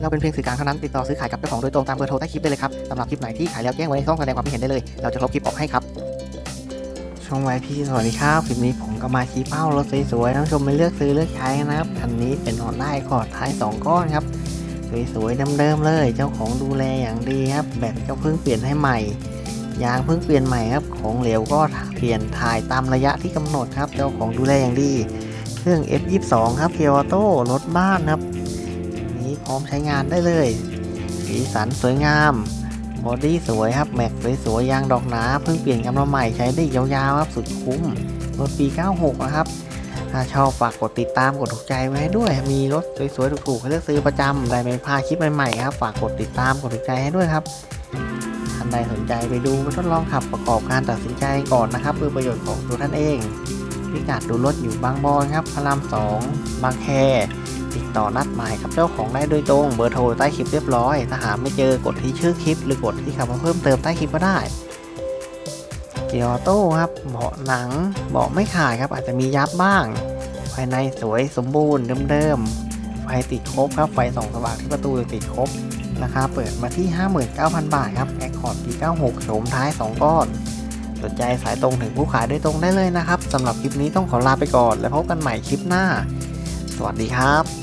เราเป็นเพียงสื่อกลางเท่านั้นติดต่อซื้อขายกับเจ้าของโดยตรงตามเบอร์โทรใต้คลิปได้เลยครับสำหรับคลิปไหนที่ขายแล้วแจ้งไว้ในช่องแสดงความคิดเห็นได้เลย เราจะลบคลิปออกให้ครับช่องไวพี่สวัสดีครับคลิปนี้ผมก็มาชี้เป้ารถสวยๆท่านผู้ชมไปเลือกซื้อเลือกใช้นะครับคันนี้เป็นฮอนด้าคอร์ดท้าย 2 ก้อนครับสวยๆเดิมๆเลย เจ้าของดูแลอย่างดีครับแบตก็เพิ่งเปลี่ยนให้ใหม่ยางเพิ่งเปลี่ยนใหม่ครับของเหลวก็เปลี่ยนถ่ายตามระยะที่กำหนดครับเจ้าของดูแลอย่างดีเครื่อง F22 ครับเกียร์ออโต้รถบ้านครับ นี้พร้อมใช้งานได้เลย สีสันสวยงามบอดี้สวยครับแม็กสวยๆยางดอกหนาเพิ่งเปลี่ยนกำลังใหม่ใช้ได้ยาวๆครับสุดคุ้มรถปี 96 นะครับ ถ้าชอบฝากกดติดตามกดถูกใจไว้ด้วย มีรถสวยๆถูกๆให้เลือกซื้อประจำได้ไม่พลาดคลิปใหม่ๆครับ ฝากกดติดตามกดถูกใจให้ด้วยครับท่านใดสนใจไปดูทดลองขับประกอบการตัดสินใจก่อนนะครับเพื่อประโยชน์ของตัวท่านเองพิกัดดูรถอยู่บางบอนครับพระรามสองบางแค ต่อนัดหมายกับเจ้าของได้โดยตรงเบอร์โทรใต้คลิปเรียบร้อย ถ้าหาไม่เจอกดที่ชื่อคลิป หรือกดที่คำว่าเพิ่มเติมใต้คลิปก็ได้เกียร์ออโต้ครับเบาะหนังเบาะไม่ขาดครับ อาจจะมียับบ้าง ภายในสวยสมบูรณ์เดิมๆไฟติดครบครับไฟส่องสว่างที่ประตูติดครบราคาเปิดมาที่ 59,000 บาทครับแอคคอร์ดปี96โฉมท้าย 2 ก้อน สนใจสายตรงถึงผู้ขายโดยตรงได้เลยนะครับสำหรับคลิปนี้ต้องขอลาไปก่อน แล้วพบกันใหม่คลิปหน้า สวัสดีครับ